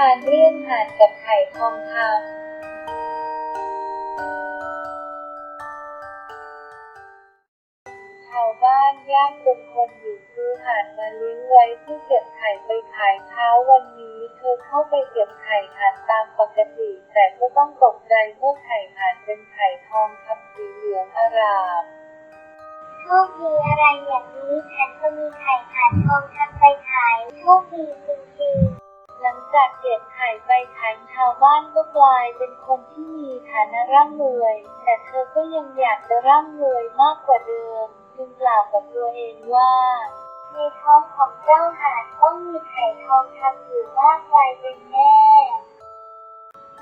ทานเรื่องห่านกับไข่ทองคำชาวบ้านยากจนคนอยู่ซื้อห่านมาเลี้ยงไว้เพื่อเก็บไข่ไปขายเช้าวันนี้เธอเข้าไปเก็บไข่ห่านตามปกติ แต่ก็ต้องตกใจเมื่อไข่ห่านเป็นไข่ทองคำสีเหลืองอร่ามโชคดีอะไรอย่างนี้ฉันก็มีไข่หานทองคำไปขายโชคดีจริง จากเก็บไข่ไปขายชาวบ้านก็กลายเป็นคนที่มีฐานะร่ำรวย แต่เธอก็ยังอยากจะร่ำรวยมากกว่าเดิม จึงกล่าวกับตัวเองว่าในท้องของเจ้าหานต้องมีไข่ทองคำอยู่มากมายเป็นแน่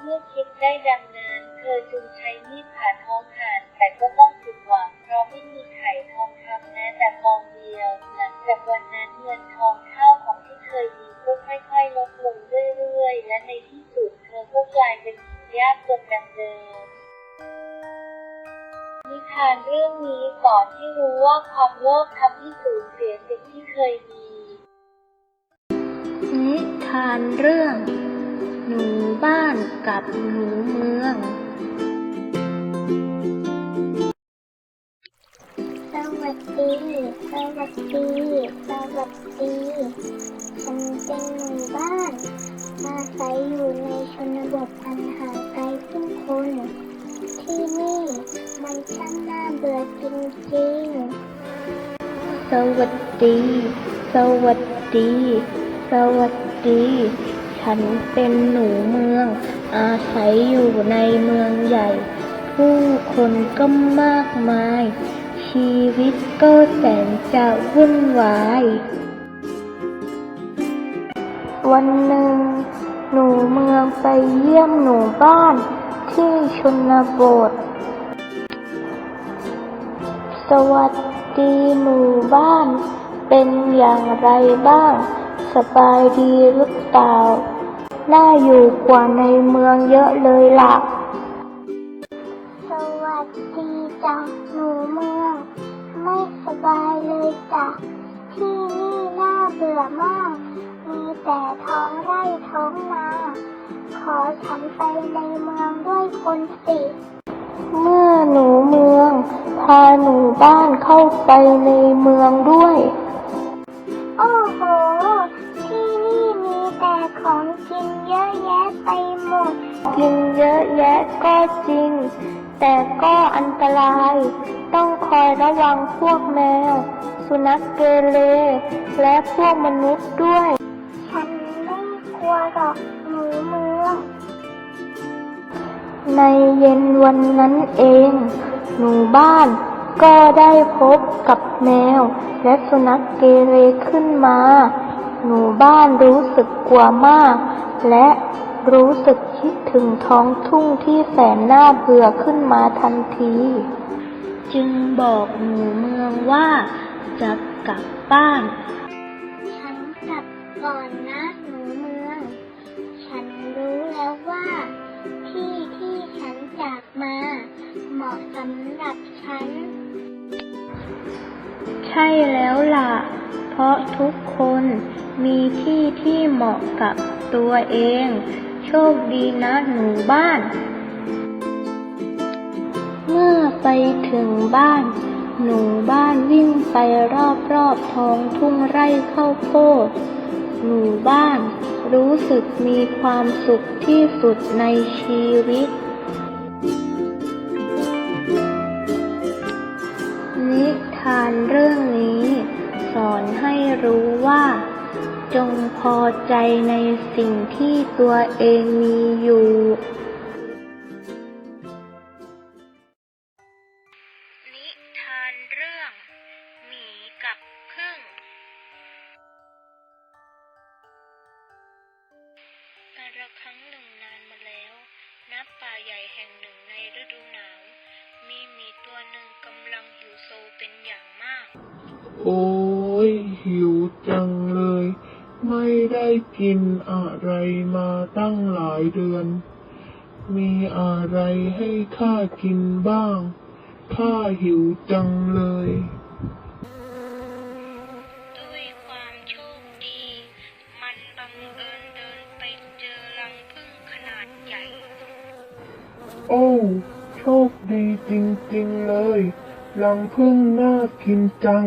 เมื่อคิดได้ดังนั้น เธอจึงใช้มีดผ่าท้องห่านแต่ก็ต้องผิดหวังเพราะไม่มีไข่ทองคำแม้แต่ฟองเดียว หลังจากวันนั้นเงินทองข้าวของ ที่เคยมีก็ค่อยๆลดลงเรื่อยๆ และในที่สุดเธอก็กลายเป็นหญิงยากจนดังเดิมนิทานเรื่องนี้สอนให้รู้ว่าความโลภทำให้สูญเสียสิ่งที่เคยมีนิทานเรื่อง หนูบ้านกับหนูเมือง สวัสดี สวัสดี สวัสดี ฉันเป็นหมู่บ้าน อาศัยอยู่ในชนบทอันห่างไกลผู้คน ที่นี่มันช่างน่าเบื่อจริงๆ สวัสดี สวัสดี สวัสดี ฉันเป็นหนูเมือง อาศัยอยู่ในเมืองใหญ่ ผู้คนก็มากมาย ชีวิตก็แสนจะวุ่นวาย วันหนึ่ง หนูเมืองไปเยี่ยมหนูบ้านที่ชนบท สวัสดีหนูบ้าน เป็นอย่างไรบ้าง สบายดีหรือเปล่า น่าอยู่กว่าในเมืองเยอะเลยล่ะ แต่ท้องไร่ท้องนา ขอฉันไปในเมืองด้วยคนสิ เมื่อหนูเมือง พาหนูบ้านเข้าไปในเมืองด้วย โอ้โห ที่นี่มีแต่ของกินเยอะแยะไปหมด กินเยอะแยะก็จริง แต่ก็อันตราย ต้องคอยระวังพวกแมว สุนัขเกเรและพวกมนุษย์ด้วย กลัวหรอกหนูเมือง ในเย็นวันนั้นเอง หนูบ้านก็ได้พบกับแมว และสุนัขเกเรขึ้นมา หนูบ้านรู้สึกกลัวมาก และรู้สึกคิดถึงท้องทุ่งที่แสนน่าเบื่อขึ้นมาทันที จึงบอกหนูเมืองว่าจะกลับบ้าน ฉันกลับก่อนนะหนูำหรับฉัน ใช่แล้วล่ะ เพราะทุกคนมีที่ที่เหมาะกับตัวเอง โชคดีนะหนูบ้าน เมื่อไปถึงบ้าน หนูบ้านวิ่งไปรอบๆท้องทุ่งไร่ข้าวโพดหนูบ้านรู้สึกมีความสุขที่สุดในชีวิตานเรื่องนี้ สอนให้รู้ว่า จงพอใจในสิ่งที่ตัวเองมีอยู่ นิทานเรื่อง หมีกับพึ่งการละครั้งหนึ่งนานมาแล้วณป่าใหญ่แห่งหนึ่งในฤดูหนาว มีหมีตัวหนึ่งกำลังหิวโซเป็นอย่างมาก โอ้ยหิวจังเลย ไม่ได้กินอะไรมาตั้งหลายเดือน มีอะไรให้ข้ากินบ้าง ข้าหิวจังเลยด้วยความโชคดี มันบังเอิญเดินไปเจอรังผึ้งขนาดใหญ่ โอ้ ชคดีจริงๆเลยรังพึ่งน่ากินจัง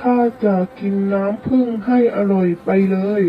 ข้าจะกินน้ำพึ่งให้อร่อยไปเลย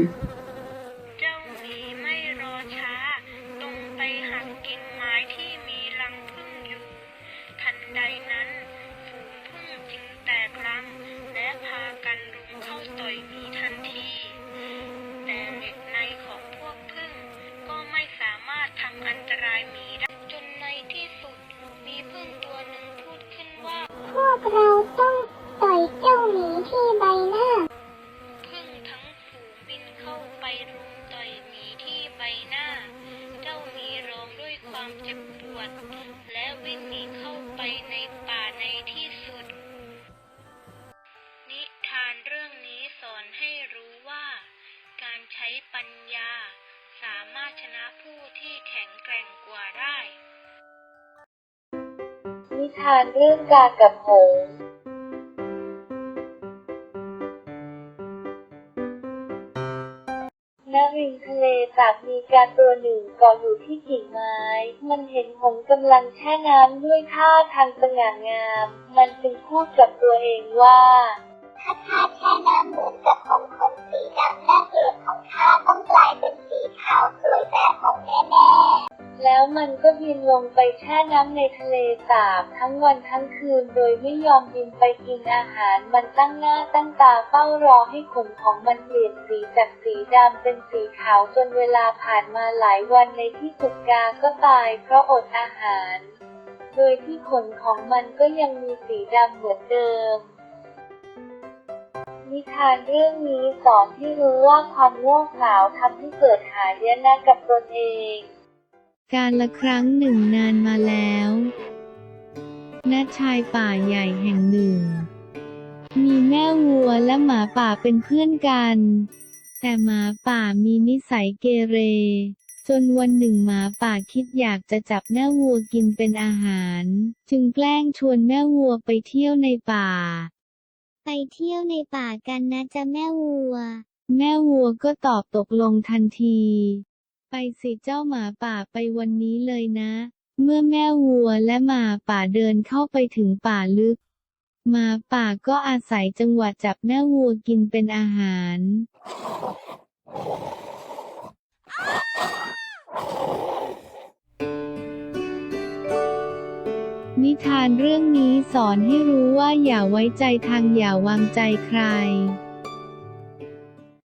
ไปรุมต่อยหมีที่ใบหน้า เจ้าหมีร้องด้วยความเจ็บปวด และวิ่งหนีเข้าไปในป่าในที่สุด นิทานเรื่องนี้สอนให้รู้ว่า การใช้ปัญญา สามารถชนะผู้ที่แข็งแกร่งกว่าได้ นิทานเรื่องกากับหง ณริมทะเลสาบมีการตัวหนึ่งเกาะอยู่ที่กิ่งไม้ มันเห็นหงส์กำลังแช่น้ำด้วยท่าทางสง่างาม มันจึงพูดกับตัวเองว่า ถ้าข้าแช่น้ำเหมือนกับของคนสีดำแล งไปแช่น้ำในทะเลสาบทั้งวันทั้งคืนโดยไม่ยอมบินไปกินอาหารมันตั้งหน้าตั้งตาเฝ้ารอให้ขนของมันเปลี่ยนสีจากสีดำเป็นสีขาวจนเวลาผ่านมาหลายวันในที่สุดกาก็ตายเพราะอดอาหาร โดยที่ขนของมันก็ยังมีสีดำเหมือนเดิมนิทานเรื่องนี้สอนให้รู้ว่าความง่วงเขลาทำให้เกิดหายนะกับตนเอง การละครั้งหนึ่งนานมาแล้ว ณ ชายป่าใหญ่แห่งหนึ่ง มีแม่วัวและหมาป่าเป็นเพื่อนกัน แต่หมาป่ามีนิสัยเกเร จนวันหนึ่งหมาป่าคิดอยากจะจับแม่วัวกินเป็นอาหาร จึงแกล้งชวนแม่วัวไปเที่ยวในป่าๆไปเที่ยวในป่ากันนะจ๊ะแม่วัว แม่วัวก็ตอบตกลงทันทีไป สิเจ้าหมาป่าไปวันนี้เลยนะ เมื่อแม่วัวและหมาป่าเดินเข้าไปถึงป่าลึก หมาป่าก็อาศัยจังหวะจับแม่วัวกินเป็นอาหาร นิทานเรื่องนี้สอนให้รู้ว่าอย่าไว้ใจทางอย่าวางใจใคร